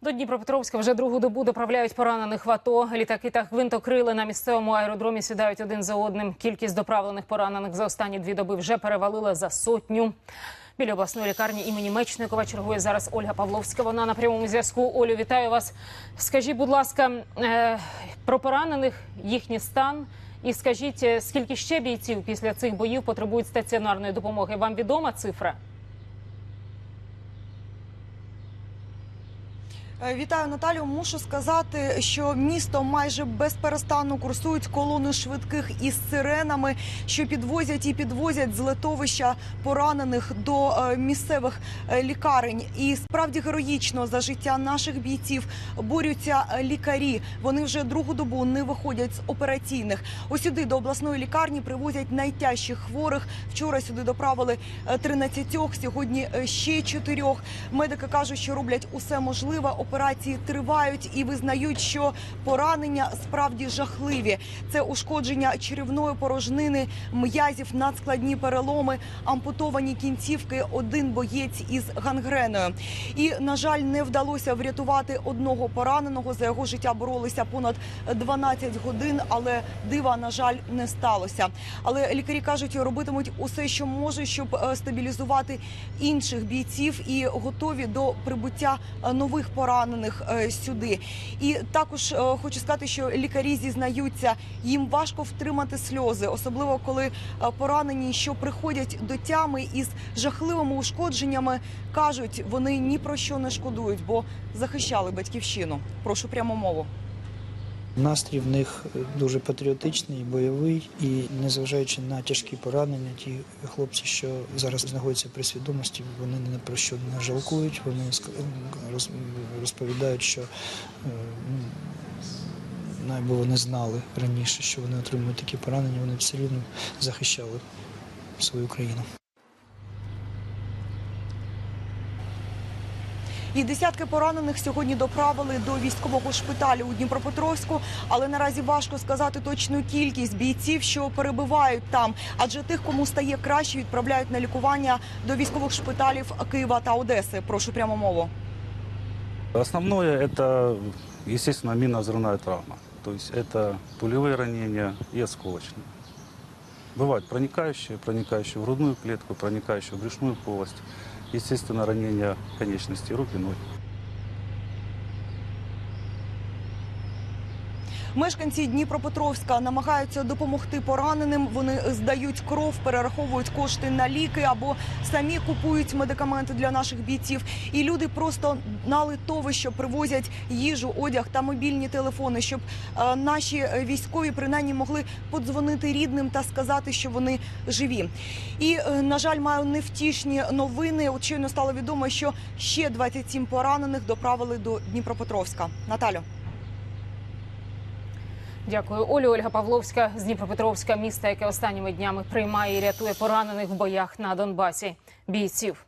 До Дніпропетровська вже другу добу доправляють поранених в АТО. Літаки та гвинтокрили на місцевому аеродромі сідають один за одним. Кількість доправлених поранених за останні дві доби вже перевалила за сотню. Біля обласної лікарні імені Мечникова чергує зараз Ольга Павловська. Вона на прямому зв'язку. Олю, вітаю вас. Скажіть, будь ласка, е, про поранених їхній стан. І скажіть, е, скільки ще бійців після цих боїв потребують стаціонарної допомоги? Вам відома цифра? Вітаю Наталю. Мушу сказати, що місто майже безперестанно курсують колони швидких із сиренами, що підвозять і підвозять з летовища поранених до е, місцевих е, лікарень. І справді героїчно за життя наших бійців борються е, лікарі. Вони вже другу добу не виходять з операційних. Ось сюди до обласної лікарні привозять найтяжчих хворих. Вчора сюди доправили е, 13, сьогодні е, ще чотирьох. Медики кажуть, що роблять усе можливе. Операції тривають і визнають, що поранення справді жахливі. Це ушкодження черевної порожнини, м'язів, надскладні переломи, ампутовані кінцівки. Один боєць із гангреною. І на жаль, не вдалося врятувати одного пораненого. За його життя боролися понад 12 годин, але дива на жаль не сталося. Але лікарі кажуть, робитимуть усе, що можуть, щоб е, стабілізувати інших бійців і готові до прибуття е, нових поранених е, сюди. І також е, хочу сказати, що лікарі зізнаються, їм важко втримати сльози, особливо коли е, поранені, що приходять до тями із жахливими ушкодженнями, кажуть, вони ні про що не шкодують, бо захищали батьківщину. Прошу прямо мову. Настрій в них дуже патріотичний, бойовий, і незважаючи на тяжкі поранення, ті хлопці, що зараз знаходяться при свідомості, вони ні про що не жалкують. Вони розповідають, що е, ну, навіть вони знали раніше, що вони отримують такі поранення, вони все рівно захищали свою країну. І десятки поранених сьогодні доправили до військового шпиталю у Дніпропетровську, але наразі важко сказати точну кількість бійців, що перебувають там. Адже тих, кому стає краще, відправляють на лікування до військових шпиталів Києва та Одеси. Прошу прямо мову. Основное это, естественно, минно-взрывная травма. То есть это пулевые ранения и осколочные. Бывают проникающие, проникающие в грудную клетку, проникающие в брюшную полость. Естественно, ранение конечностей руки, и Мешканці Дніпропетровська намагаються допомогти пораненим. Вони здають кров, перераховують кошти на ліки або самі купують медикаменти для наших бійців. І люди просто на литовище привозять їжу, одяг та мобільні телефони, щоб е, наші військові принаймні могли подзвонити рідним та сказати, що вони живі. І е, на жаль, маю невтішні новини. Щойно стало відомо, що ще 27 поранених доправили до Дніпропетровська. Наталю. Дякую, Олю. Ольга Павловська з Дніпропетровська, міста, яке останніми днями приймає і рятує поранених в боях на Донбасі. Бійців.